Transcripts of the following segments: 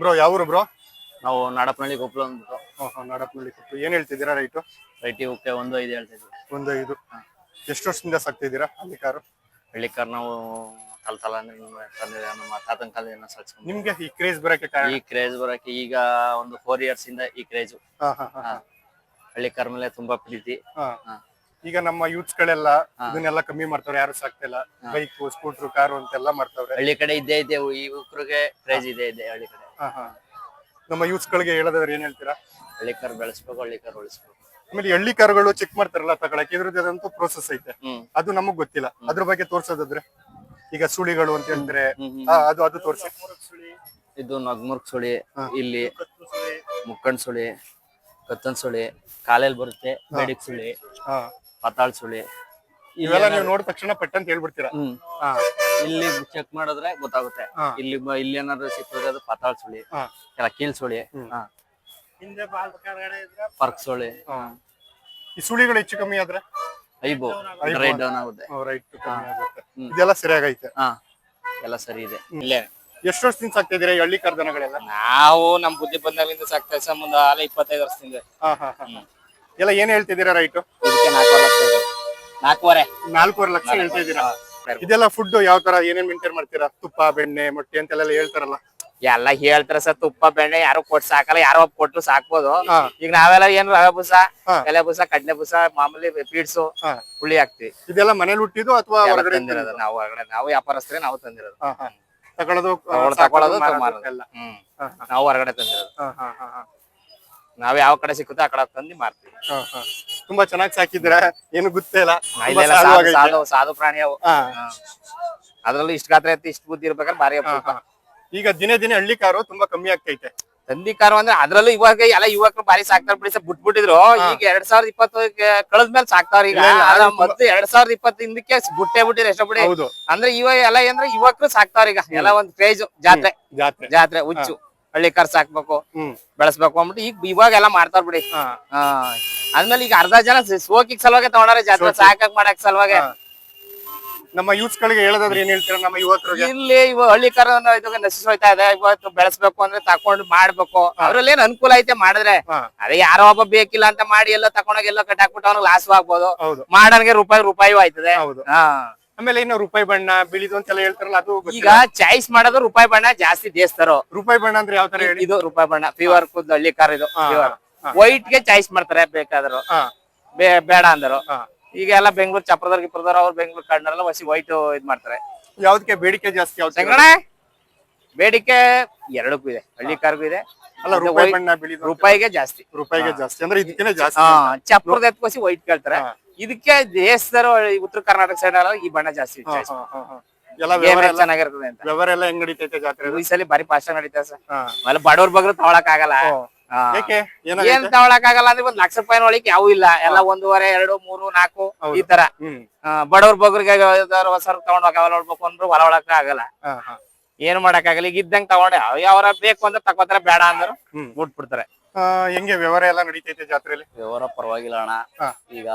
Bro ಯಾವೂರು bro ನಾವು ನಾಡಪ್ಪನಹಳ್ಳಿ ಕೊಪ್ಪಳ ಅಂದ್ಬಿಟ್ಟು. ನಾಡಪ್ನಲ್ಲಿ ಕೊಪ್ಪಳ. ಏನ್ ಹೇಳ್ತಿದ್ದೀರಾ ರೈಟು ರೈಟ್ ಓಕೆ ಒಂದು ಐದು ಹೇಳ್ತಿದ್ವಿ ಒಂದು ಐದು. ಎಷ್ಟು ವರ್ಷದಿಂದ ಸಾಕ್ತಿದ್ದೀರಾ ಹಳ್ಳಿ ಕಾರು? ಹಳ್ಳಿ ಕಾರ್ ನಾವು ಅಂದ್ರೆ ತಂದೆ ನಮ್ಮ ತಾತನ ಕಾಲದಿಂದ ಸಾಕ್ಸ್ಕೊಂಡು ನಿಮ್ಗೆ ಈ ಕ್ರೇಜ್ ಬರಕ್ಕೆ ಕಾರಣ? ಈ ಕ್ರೇಜ್ ಬರಕ್ಕೆ ಈಗ ಒಂದು ಫೋರ್ ಇಯರ್ಸ್ ಇಂದ ಈ ಕ್ರೇಜ್ ಹಳ್ಳಿ. ಹಳ್ಳಿಕಾರ್ ಮೇಲೆ ತುಂಬಾ ಪ್ರೀತಿ. ಹಾ. ಈಗ ನಮ್ಮ ಯೂತ್ಸ್ ಗಳೆಲ್ಲ ಇದನ್ನೆಲ್ಲ ಕಮ್ಮಿ ಮಾಡ್ತಾವ್ರೆ ಯಾರು ಸಾಕ್ತಿಲ್ಲ ಬೈಕ್ ಸ್ಕೂಟರ್ ಕಾರು ಅಂತೆಲ್ಲ ಮಾಡ್ತಾವ್ರೆ. ಹಳ್ಳಿ ಕಡೆ ಇದ್ದೇ ಇದೆ ಈ ಯುವಕರಿಗೆ ಕ್ರೇಜ್ ಇದೆ ಇದೆ ಹಳ್ಳಿ ಕಡೆ. ಹಾ, ಹಾ. ನಮ್ಮ ಯೂತ್ಸ್ ಗಳಿಗೆ ಹೇಳೋದಾದ್ರೆ ಏನ್ ಹೇಳ್ತೀರಾ? ಹಳ್ಳಿ ಕಾರ್ ಬೆಳೆಸ್ಬೇಕು ಹಳ್ಳಿ ಕಾರ್ ಉಳಿಸ್ಬೇಕು. ಆಮೇಲೆ ಹಳ್ಳಿ ಕಾರುಗಳು ಚೆಕ್ ಮಾಡ್ತಾರಲ್ಲ ತಗೊಳಕ್ ಇದ್ರದ್ದು ಪ್ರೋಸೆಸ್ ಐತೆ. ಅದು ನಮಗ್ ಗೊತ್ತಿಲ್ಲ. ಅದ್ರ ಬಗ್ಗೆ ತೋರ್ಸೋದಾದ್ರೆ ಈಗ ಸುಳಿಗಳು ಅಂತ ಹೇಳಿದ್ರೆ. ಆ, ಅದು ಅದು ತೋರ್ಸಿ. ಇದು ನಗ್ಮುರ್ಗ್ ಸುಳಿ ಇಲ್ಲಿ ಮುಕ್ಕಣ್ ಸುಳಿ. ಕತ್ತನ್ ಸುಳಿ ಕಾಲಲ್ಲಿ ಬರುತ್ತೆ ಸುಳಿ. ಹಾ. ಪತಾಳ್ ಸುಳಿ. ಇವೆಲ್ಲ ನೀವು ನೋಡಿದ ತಕ್ಷಣ ಪೆಟ್ಟ ಅಂತ ಹೇಳ್ಬಿಡ್ತೀರಾ? ಹ್ಮ್. ಹಾ. ಇಲ್ಲಿ ಚೆಕ್ ಮಾಡಿದ್ರೆ ಗೊತ್ತಾಗುತ್ತೆ. ಹಾ. ಇಲ್ಲಿ ಬ- ಇಲ್ಲಿ ಏನಾದ್ರು ಸಿಕ್ಕಿದ್ರೆ ಅದು ಪತಾಳ್ ಸುಳಿ. ಹಾ. ಇಲ್ಲ ಕೀಲ್ ಸುಳಿ. ಹಾ. ಪರ್ಕ್ ಸುಳಿ. ಈ ಸುಳಿಗಳು ಹೆಚ್ಚು ಕಮ್ಮಿ ಆದ್ರೆ? ಐಬೋ. ರೈಟ್ ಡೌನ್ ಆಗುತ್ತೆ. ರೈಟ್ ಕಮ್ಮಿ ಆಗುತ್ತೆ. ಹ್ಮ್. ಇದೆಲ್ಲ ಸರಿಯಾಗೈತೆ ಹಾ. ಎಲ್ಲ ಸರಿ ಇದೆ. ಇಲ್ಲೇ. ಎಷ್ಟು ವರ್ಷದಿಂದ ಸಾಕ್ತಾ ಇದೀರಾ ಈ ಹಳ್ಳಿ ಕರ್ದನಗಳೆಲ್ಲ ನಾವು ನಮ್ ಬುದ್ಧಿ ಬಂದಾಗಿಂದ ಸಾಕ್ತಾ ಮುಂದೆ ಆಲ ಇಪ್ಪತ್ತೈದು ವರ್ಷದಿಂದ. ಹಾ ಹಾ ಹಾ. ಎಲ್ಲ ಏನ್ ಹೇಳ್ತಿದ್ದೀರಾ ರೈಟ್? ಇದಕ್ಕೆ ನಾಲ್ಕೂವರೆ ಲಕ್ಷ ಇದೆ. ನಾಲ್ಕೂವರೆ. ನಾಲ್ಕೂವರೆ ಲಕ್ಷ ಹೇಳ್ತಾ ಇದ್ದೀರಾ ಇದೆಲ್ಲ ಫುಡ್ ಯಾವ ತರ ಏನೇನ್ ಮೇಂಟೈನ್ ಮಾಡ್ತೀರಾ? ತುಪ್ಪ ಬೆಣ್ಣೆ ಮೊಟ್ಟೆ ಅಂತೆಲ್ಲ ಹೇಳ್ತಾರಲ್ಲ. ಎಲ್ಲ ಹೇಳ್ತಾರ ಸರ್ ತುಪ್ಪ ಬೆಣ್ಣೆ ಯಾರು ಕೊಟ್ಟು ಸಾಕಲ್ಲ ಯಾರೋ ಒಬ್ಬ ಕೊಟ್ಟು ಸಾಕ್ಬೋದು. ಹಾ. ಈಗ ನಾವೆಲ್ಲ ಏನ್ ರವೆ ಬುಸ ಹಾ. ಎಲೆ ಬುಸ ಕಡ್ಲೆ ಬುಸ ಮಾಮೂಲಿ ಪೀಡ್ಸು ಹಾ. ಹುಳಿ ಹಾಕ್ತಿವಿ. ಇದೆಲ್ಲ ಮನೇಲಿ ಹುಟ್ಟಿದ್ದು ಅಥವಾ ಎಲ್ಲ ಹೊರಗಡೆ ತಂದಿರೋದು ನಾವು ಹೊರಗಡೆ ನಾವು ವ್ಯಾಪಾರಸ್ಥರೇ ನಾವು ತಂದಿರೋದು. ತಗೊಳ್ಳೋದು. ತಗೊಳ್ಳೋದು ಮಾರೋದು. ಎಲ್ಲ. ಹ್ಮ್. ಹಾ, ನಾವು ಹೊರಗಡೆ ತಂದಿರೋದು. ಹಾ, ಹಾ, ಹಾ, ಹಾ. ನಾವ್ ಯಾವ ಕಡೆ ಸಿಕ್ಕುತ್ತೆ ಆ ಕಡೆ ತಂದು ಮಾರ್ತೀವಿ. ಹಾ, ಹಾ. ತುಂಬಾ ಚೆನ್ನಾಗಿ ಸಾಕಿದ್ರ ಏನು ಗೊತ್ತೇ ಇಲ್ಲ. ತುಂಬಾ ಇಲ್ಲೆಲ್ಲ ಸಾಧುವಾಗೈತೆ. ಸಾಧು ಪ್ರಾಣಿ ಅವು. ಹಾ, ಅದ್ರಲ್ಲೂ ಇಷ್ಟ ಗಾತ್ರ ಐತಿ ಇಷ್ಟ ಬುದ್ಧಿ ಇರ್ಬೇಕಾದ್ರೆ ಭಾರಿ ಹಾ, ಅಪರೂಪ. ಹಾ. ಈಗ ದಿನೇ ದಿನೇ ಹಳ್ಳಿ ಕಾರು ತುಂಬಾ ಕಮ್ಮಿ ಆಗ್ತೈತೆ. ತಂದಿ ಕಾರು ಅಂದ್ರೆ ಅದ್ರಲ್ಲೂ ಇವಾಗ ಎಲ್ಲ ಯುವಕರು ಬಾರಿ ಸಾಕ್ತಾರ ಬಿಡಿಸ ಬಿಟ್ ಬಿಟ್ಟಿದ್ರು ಈಗ ಎರಡ್ ಸಾವಿರದ ಇಪ್ಪತ್ತು ಕಳೆದ್ಮೇಲೆ ಸಾಕ್ತಾವ್ರ ಈಗ. ಇಲ್ಲ, ಇಲ್ಲ, ಅದ ಅದು ಮೊದ್ಲು ಎರಡ್ ಸಾವಿರದ ಇಪ್ಪತ್ತು ಹಿಂದಕ್ಕೆ ಬುಟ್ಟೆ ಬಿಟ್ಟಿದ್ರೆ ಎಷ್ಟೋ ಬಿಡಿ. ಹೌದು. ಅಂದ್ರೆ ಇವಾಗ ಎಲ್ಲ ಅಂದ್ರೆ ಯುವಕರು ಸಾಕ್ತಾವ್ರ ಈಗ. ಎಲ್ಲ ಒಂದ್ ಕ್ರೇಜ್ ಜಾತ್ರೆ. ಜಾತ್ರೆ. ಜಾತ್ರೆ ಹುಚ್ಚು. ಹಳ್ಳಿ ಖರ್ಚು ಹಾಕ್ಬೇಕು ಬೆಳೆಸ್ಬೇಕು ಅಂದ್ಬಿಟ್ಟು ಈಗ ಇವಾಗ ಎಲ್ಲ ಮಾಡ್ತಾರ ಬಿಡಿ. ಆದ್ಮೇಲೆ ಈಗ ಅರ್ಧ ಜನ ಸೋಕಿಗ್ ಸಲುವಾಗಿ ತಗೊಂಡಾರೆ ಜಾತ್ರೆ. ಸಾಕಕ್ ಮಾಡಕ್ ಸಲುವಾಗಿ. ನಮ್ಮ ಯೂತ್ಸ್ ಗಳಿಗೆ ಹೇಳೋದಾದ್ರೆ ಏನ್ ಹೇಳ್ತೀರ ನಮ್ಮ ಯುವಕರಿಗೆ? ಇಲ್ಲಿ ಇವ ಹಳ್ಳಿ ಕರ ನಶಿಸೋಯ್ತಾ ನಶಿಸ್ ಹೋಯ್ತಾ ಇದೆ. ಇವತ್ತು ಬೆಳೆಸ್ಬೇಕು ಅಂದ್ರೆ ತಕೊಂಡು ಮಾಡ್ಬೇಕು. ಅದ್ರಲ್ಲಿ ಏನ್ ಅನುಕೂಲ ಐತೆ ಮಾಡಿದ್ರೆ? ಅದೇ ಯಾರೋ ಒಬ್ಬ ಬೇಕಿಲ್ಲ ಅಂತ ಮಾಡಿ ಎಲ್ಲ ತಕೊಂಡೋಗಿ ಎಲ್ಲ ಕಟ್ಟಾಕ್ಬಿಟ್ಟು ಅವ್ನಿಗೆ ಲಾಸ್ ಆಗ್ಬೋದು. ಹೌದು. ಮಾಡನ್ಗೆ ರೂಪಾಯಿ ರೂಪಾಯಿ ಆಯ್ತದೆ. ಹೌದು. ಹಾ. ಆಮೇಲೆ ಇನ್ನು ರೂಪಾಯಿ ಬಣ್ಣ ಬಿಳಿದು ಅಂತೆಲ್ಲ ಹೇಳ್ತಾರಲ್ಲ ಅದು ಈಗ ಗೊತ್ತಿಲ್ಲ. ಚಾಯ್ಸ್ ಮಾಡೋದು ರೂಪಾಯಿ ಬಣ್ಣ ಜಾಸ್ತಿ ದೇಸ್ತಾರೋ? ರೂಪಾಯಿ ಬಣ್ಣ ಅಂದ್ರೆ ಯಾವ ತರ ಹೇಳಿ? ಇದು ರೂಪಾಯಿ ಬಣ್ಣ ಫೀವರ್ ಕುದ್ ಹಳ್ಳಿ ಕಾರ್ ಇದು ಹಾ, ಪ್ಯೂರ್ ಹಾ. ವೈಟ್ಗೆ ಚಾಯ್ಸ್ ಮಾಡ್ತಾರೆ ಬೇಕಾದ್ರು. ಹಾ. ಬೇ- ಬೇಡ ಅಂದರು. ಹಾ. ಈಗ ಎಲ್ಲ ಬೆಂಗಳೂರು ಚಪ್ರದವ್ರ ಗಿಪ್ರದವ್ರು ಅವ್ರು ಬೆಂಗಳೂರು ಕಾಡ್ನಲ್ಲ ವಸಿ ವೈಟ್ ಇದ್ ಮಾಡ್ತಾರೆ. ಯಾವ್ದಕ್ಕೆ ಬೇಡಿಕೆ ಜಾಸ್ತಿ ಯಾವ್ದು? ಸಂಗಣ ಬೇಡಿಕೆ ಎರಡಕ್ಕೂ ಇದೆ. ಹಳ್ಳಿ ಕಾರ್ಗೂ ಇದೆ. ಅಲ್ಲ ಮತ್ತೆ ರೂಪಾಯಿ ವೈ- ಬಣ್ಣ ಬಿಳಿದು ರೂಪಾಯಿಗೆ ಜಾಸ್ತಿ. ರೂಪಾಯಿಗೆ ಜಾಸ್ತಿ ಅಂದ್ರೆ ಇದಕ್ಕಿಂತ ಜಾಸ್ತಿ. ಹಾ ಚಪ್ರದ ಎತ್ಕೋಸಿ ವೈಟ್ ಕೇಳ್ತಾರೆ. ಹಾ. ಇದಕ್ಕೆ ದೇಶದವರು ಉತ್ತರ ಕರ್ನಾಟಕ ಸೈಡ್ ಅಲ್ಲ ಈ ಬಣ್ಣ ಜಾಸ್ತಿ. ಎಲ್ಲ ವ್ಯವಹಾರ ಎಲ್ಲ ಚೆನ್ನಾಗಿರ್ತದೆ ಅಂತ. ವ್ಯವಹಾರ ಎಲ್ಲ ಹೆಂಗ್ ನಡೀತೈತೆ ಜಾತ್ರೆ ಈ ಸಲ ಬಾರಿ ಫಾಸ್ಟ್ ನಡೀತಾ ಸರ್. ಹಾ. ಆಮೇಲೆ ಬಡವ್ರ ಬಗ್ಗೆ ತಗೊಳಕ್ ಆಗಲ್ಲ. ಏನ್ ಏನಾಗೈತೆ? ತಗೊಳಕ್ ಆಗಲ್ಲ ಅಂದ್ರೆ ಒಂದ್ ಲಕ್ಷ ರೂಪಾಯಿ ಒಳಗೆ ಯಾವೂ ಇಲ್ಲ. ಎಲ್ಲ ಒಂದೂವರೆ ಎರಡು ಮೂರು ನಾಲ್ಕು ಹೌದು. ಈ ತರ. ಹ್ಮ್. ಆ, ಬಡವ್ರ ಬಗ್ರಿಗೆ ಹೊಸ ತಗೊಂಡ್ ಹೋಗ ನೋಡ್ಬೇಕು ಅಂದ್ರೆ ಹೊಲ ಒಳಕ ಆಗಲ್ಲ. ಹಾ ಹಾ. ಏನು ಮಾಡಕ್ ಆಗಲ್ಲ. ಈಗ ಇದ್ದಂಗ್ ತಗೊಂಡೆ ಅವ್ರ ಬೇಕು ಅಂದ್ರೆ ತಕೋತಾರ ಬೇಡ ಅಂದ್ರು ಹ್ಮ್. ಆ, ಹೆಂಗೆ ವ್ಯವಹಾರ ಎಲ್ಲ ನಡೀತೈತೆ ಜಾತ್ರೆಯಲ್ಲಿ ವ್ಯವಹಾರ ಪರವಾಗಿಲ್ಲ ಅಣ್ಣ. ಹಾ. ಈಗ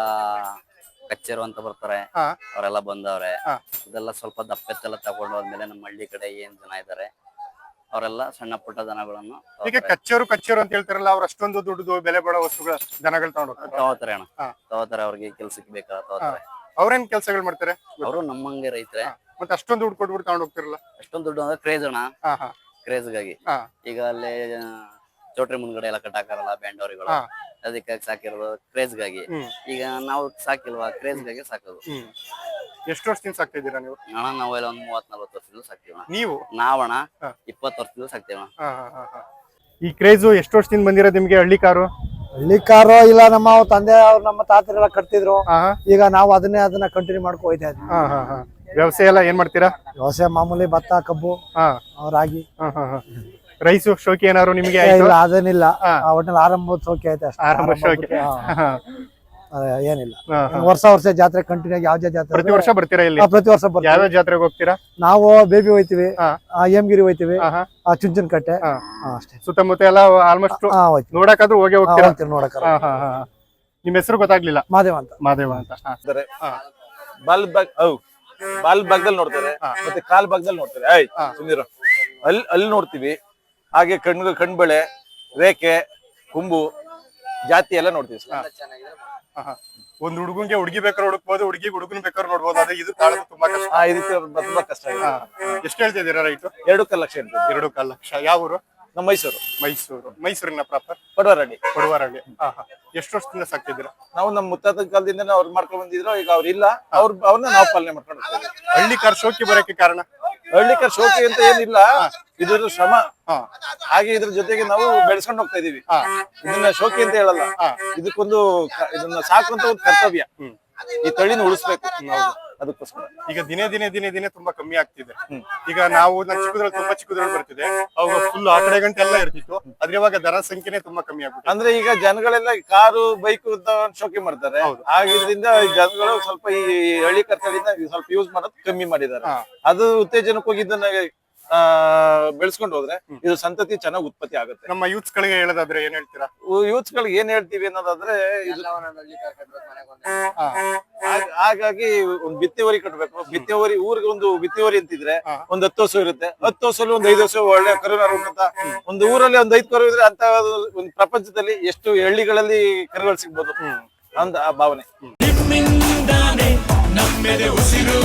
ಕಚ್ಚೇರು ಅಂತ ಬರ್ತಾರೆ. ಹಾ. ಅವರೆಲ್ಲ ಬಂದವ್ರೆ. ಇದೆಲ್ಲ ಸ್ವಲ್ಪ ದಪ್ಪೆತ್ತೆಲ್ಲ ತಗೊಂಡು ಹೋದ್ಮೇಲೆ ನಮ್ಮ ಹಳ್ಳಿ ಕಡೆ ಏನ್ ಜನ ಇದಾರೆ ಅವರೆಲ್ಲ ಸಣ್ಣ ಪುಟ್ಟ ದನಗಳನ್ನು ಈಗ ಕಚ್ಚೇರು ಕಚ್ಚೇರು ಅಂತ ಹೇಳ್ತಾರಲ್ಲ ಅವ್ರ ಅಷ್ಟೊಂದು ದುಡ್ಡು ಬೆಲೆ ಬಾಳೋ ವಸ್ತುಗಳ ದನಗಳು ತಗೊಂಡು ಹೋಗ್ತಾರೆ. ತಗೋತಾರೆ ಅಣ್ಣ. ಹಾ. ತಗೋತಾರೆ ಅವ್ರಿಗೆ ಕೆಲ್ಸಕ್ಕೆ ಬೇಕಾದ ತಗೋತಾರೆ. ಅವ್ರೇನ್ ಕೆಲಸಗಳು ಮಾಡ್ತಾರೆ? ಅವರು ನಮ್ಮಂಗೆ ರೈತರೆ. ಮತ್ತೆ ಅಷ್ಟೊಂದು ದುಡ್ಡು ಕೊಟ್ಬಿಟ್ಟು ತಗೊಂಡು ಹೋಗ್ತಿರಲ್ಲ? ಅಷ್ಟೊಂದು ದುಡ್ಡು ಅಂದ್ರೆ ಕ್ರೇಜ್ ಅಣ್ಣ. ಹಾ ಹಾ. ಕ್ರೇಜ್ಗಾಗಿ ಹಾ. ಈಗ ಅಲ್ಲಿ ಚೌಟ್ರಿ ಮುಂದ್ಗಡೆ ಎಲ್ಲ ಕಟ್ಟಾಕಾರಲ್ಲ ಬ್ಯಾಂಡವರಿಗಳು. ಅವರಿಗಳು ಅದಕ್ಕಾಗಿ ಸಾಕಿರೋದು ಕ್ರೇಜ್ಗಾಗಿ ಈಗ ನಾವು ಸಾಕಿಲ್ವಾ ಕ್ರೇಜ್ಗಾಗಿ ಸಾಕೋದು ಎಷ್ಟು ವರ್ಷದಿಂದ ಸಾಕ್ತಿದ್ದೀರಾ ನೀವು? ಅಣ್ಣ ನಾವೆಲ್ಲ ಒಂದ್ ಮೂವತ್ ನಲ್ವತ್ತು ವರ್ಷದಿಂದ ಸಾಕ್ತೀವಣ ನೀವು? ನಾವಣ. ಇಪ್ಪತ್ತು ವರ್ಷದಿಂದ ಸಾಕ್ತೀವಿ ಈ ಕ್ರೇಜ್ ಎಷ್ಟು ವರ್ಷದಿಂದ ಬಂದಿರೋ ನಿಮ್ಗೆ ಹಳ್ಳಿ ಕಾರು? ಹಳ್ಳಿ ಕಾರು ಇಲ್ಲ ನಮ್ಮ ತಂದೆ ಅವ್ರು ನಮ್ಮ ತಾತರೆಲ್ಲ ಕಟ್ತಿದ್ರು. ಈಗ ನಾವು ಅದನ್ನೇ ಅದನ್ನ ಕಂಟಿನ್ಯೂ ಮಾಡ್ಕೊ ಹೋಯ್ತಾ ಇದ್ವಿ ವ್ಯವಸಾಯ ಎಲ್ಲ ಏನ್ ಮಾಡ್ತೀರಾ? ವ್ಯವಸಾಯ ಮಾಮೂಲಿ ಭತ್ತ ಕಬ್ಬು ಆ, ರಾಗಿ. ರೈಸು ಶೋಕಿ ಏನಾದ್ರು ನಿಮಗೆ ಇಲ್ಲ ಅದೇನಿಲ್ಲ ಒಟ್ಟಿನಲ್ಲಿ ಆ, ಶೋಕಿ ಆಯ್ತು ಅಷ್ಟೇ. ಆರಂಭ ಆರಂಭ ಶೋಕಿ. ಏನಿಲ್ಲ. ವರ್ಷ ವರ್ಷ ಜಾತ್ರೆ ಕಂಟಿನ್ಯೂ ಆಗಿ ಯಾವ್ದೇ ಜಾತ್ರೆ ಪ್ರತಿ ವರ್ಷ ಬರ್ತೀರಾ ಇಲ್ಲಿ? ಪ್ರತಿ ವರ್ಷ ಬರ್ತೀವಿ. ಯಾವ ಜಾತ್ರೆಗೆ ಹೋಗ್ತೀರಾ? ನಾವು ಬೇಬಿ ಹೋಯ್ತಿವಿ ಹೇಮಗಿರಿ ಹೋಯ್ತಿವಿ ಚುಂಚನ್ ಕಟ್ಟೆ ಅಷ್ಟೇ. ಸುತ್ತಮುತ್ತ ಎಲ್ಲ ಆಲ್ಮೋಸ್ಟ್ ನೋಡಕ್ಕಾದ್ರೂ ಹೋಗೇ ಹೋಗ್ತೀರಾ? ಹೋಗ್ತೀವಿ ನೋಡಕ್ಕ ಹಾ ಹಾ ಹಾ ಹಾ. ನಿಮ್ ಹೆಸರು ಗೊತ್ತಾಗ್ಲಿಲ್ಲ? ಮಾದೇವ ಅಂತ. ಮಾದೇವ ಅಂತ. ಬಾಲ್ ಬಾಗ್ ಅವ್. ಬಾಲ್ ಭಾಗದಲ್ಲಿ ನೋಡ್ತಾರೆ ಮತ್ತೆ ಕಾಲ್ ಭಾಗದಲ್ಲಿ ನೋಡ್ತಾರೆ. ಅಲ್ಲಿ ಅಲ್ಲಿ ನೋಡ್ತೀವಿ. ಹಾಗೆ ಕಣ್ಣು ಕಣ್ಬಳೆ ರೇಖೆ ಕುಂಬು ಜಾತಿ ಎಲ್ಲ ನೋಡ್ತೀವಿ ಸರ್. ಒಂದ್ ಹುಡುಗನ್ಗೆ ಹುಡುಗಿ ಬೇಕಾದ್ರೆ ಹುಡುಕ್ಬೋದು ಹುಡುಗಿ ಹುಡುಗನ್ ಬೇಕಾದ್ರೆ ನೋಡ್ಬೋದು. ಅದೇ ಇದು ತಾಳೋದು ತುಂಬಾ ಕಷ್ಟ. ಆ ಇದಕ್ಕೆ ತುಂಬಾ ಕಷ್ಟ ಇದೆ. ಎಷ್ಟು ಹೇಳ್ತಿದ್ದೀರಾ ರೈಟು? ಎರಡು ಕಾಲ್ ಲಕ್ಷ ಇರ್ತದೆ ಎರಡು ಕಾಲ್ ಲಕ್ಷ. ಯಾವ ಊರು? ನಮ್ಮ ಮೈಸೂರು. ಮೈಸೂರು. ಮೈಸೂರಿನ ಪ್ರಾಪರ್? ಪಡವರಳ್ಳಿ ಕೊಡುವಾರಲ್ಲಿ ಎಷ್ಟು ವರ್ಷದಿಂದ ಸಾಕ್ತಿದ್ದೀರಾ? ನಾವು ನಮ್ಮ ಮುತ್ತಾದ ಕಾಲದಿಂದ ಅವ್ರು ಮಾಡ್ಕೊಂಡ್ ಬಂದಿದ್ರು ಈಗ ಅವ್ರು ಇಲ್ಲ. ಅವ್ರ ಅವ್ರನ್ನ ನಾವು ಪಾಲನೆ ಮಾಡ್ಕೊಂಡು ಹೋಗ್ತಾ ಹಳ್ಳಿ ಕಾರ್ ಶೋಕಿ ಬರೋಕೆ ಕಾರಣ? ಹಳ್ಳಿಕರ್ ಶೋಕಿ ಅಂತ ಏನಿಲ್ಲ. ಇದ್ರ ಶ್ರಮ. ಹಾ. ಹಾಗೆ ಇದ್ರ ಜೊತೆಗೆ ನಾವು ಬೆಳೆಸ್ಕೊಂಡು ಹೋಗ್ತಾ ಇದೀವಿ. ಇದನ್ನ ಶೋಕಿ ಅಂತ ಹೇಳಲ್ಲ. ಇದಕ್ಕೊಂದು ಇದನ್ನ ಸಾಕುವಂತ ಒಂದು ಕರ್ತವ್ಯ. ಈ ತಳಿನ ಉಳಿಸ್ಬೇಕು. ಅದಕ್ಕೋಸ್ಕರ. ಈಗ ದಿನೇ ದಿನೇ ದಿನೇ ದಿನೇ ತುಂಬಾ ಕಮ್ಮಿ ಆಗ್ತಿದೆ. ಈಗ ನಾವು ನಾನು ಚಿಕ್ಕದ್ರಲ್ಲಿ ತುಂಬಾ ಚಿಕ್ಕದ್ರಲ್ಲಿ ಬರ್ತಿದೆ ಅವಾಗ ಫುಲ್ ಆ ಕಡೆ ಗಂಟೆ ಎಲ್ಲ ಇರ್ತಿತ್ತು. ಆದ್ರೆ ಇವಾಗ ದರ ಸಂಖ್ಯೆನೆ ತುಂಬಾ ಕಮ್ಮಿ ಆಗ್ಬಿಟ್ಟು ಅಂದ್ರೆ ಈಗ ಜನಗಳೆಲ್ಲ ಕಾರು ಬೈಕ್ ಶೋಕಿ ಮಾಡ್ತಾರೆ. ಆಗಿದ್ರಿಂದ ಜನಗಳು ಸ್ವಲ್ಪ ಈ ಹಳ್ಳಿ ಕರ್ತಳಿನ ಸ್ವಲ್ಪ ಯೂಸ್ ಮಾಡೋದು ಕಮ್ಮಿ ಮಾಡಿದ್ದಾರೆ. ಅದು ಉತ್ತೇಜನಕ್ಕೆ ಹೋಗಿದ್ದನ್ನ ಇದನ್ನ ಬೆಳೆಸ್ಕೊಂಡು ಹೋದ್ರೆ ಇದು ಸಂತತಿ ಚೆನ್ನಾಗಿ ಉತ್ಪತ್ತಿ ಆಗುತ್ತೆ. ನಮ್ಮ ಯೂತ್ಸ್ ಗಳಿಗೆ ಹೇಳೋದಾದ್ರೆ ಏನ್ ಹೇಳ್ತೀರಾ? ಯೂತ್ಸ್ ಗಳಿಗೆ ಏನ್ ಹೇಳ್ತೀವಿ ಅನ್ನೋದಾದ್ರೆ ಹಾಗಾಗಿ ಒಂದ್ ಬಿತ್ತಿವರಿ ಕಟ್ಬೇಕು. ಬಿತ್ತಿವರಿ ಊರಿಗೆ ಒಂದು ಬಿತ್ತಿವರಿ ಅಂತಿದ್ರೆ. ಒಂದ್ ಹತ್ತು ವರ್ಷ ಇರುತ್ತೆ. ಹತ್ತು ವರ್ಷದಲ್ಲಿ ಒಂದ್ ಐದು ವರ್ಷ ಒಳ್ಳೆ ಕರುನಾರು ಅಂತ ಒಂದು ಊರಲ್ಲಿ ಒಂದ್ ಐದು ಕರು ಇದ್ರೆ ಅಂತ ಒಂದು ಪ್ರಪಂಚದಲ್ಲಿ ಎಷ್ಟು ಹಳ್ಳಿಗಳಲ್ಲಿ ಕರುಗಳು ಸಿಗ್ಬೋದು. ಅಂತ ಆ ಭಾವನೆ. ನಿಮ್ಮಿಂದಾನೆ ನಮ್ಮೆದೆ ಉಸಿರು.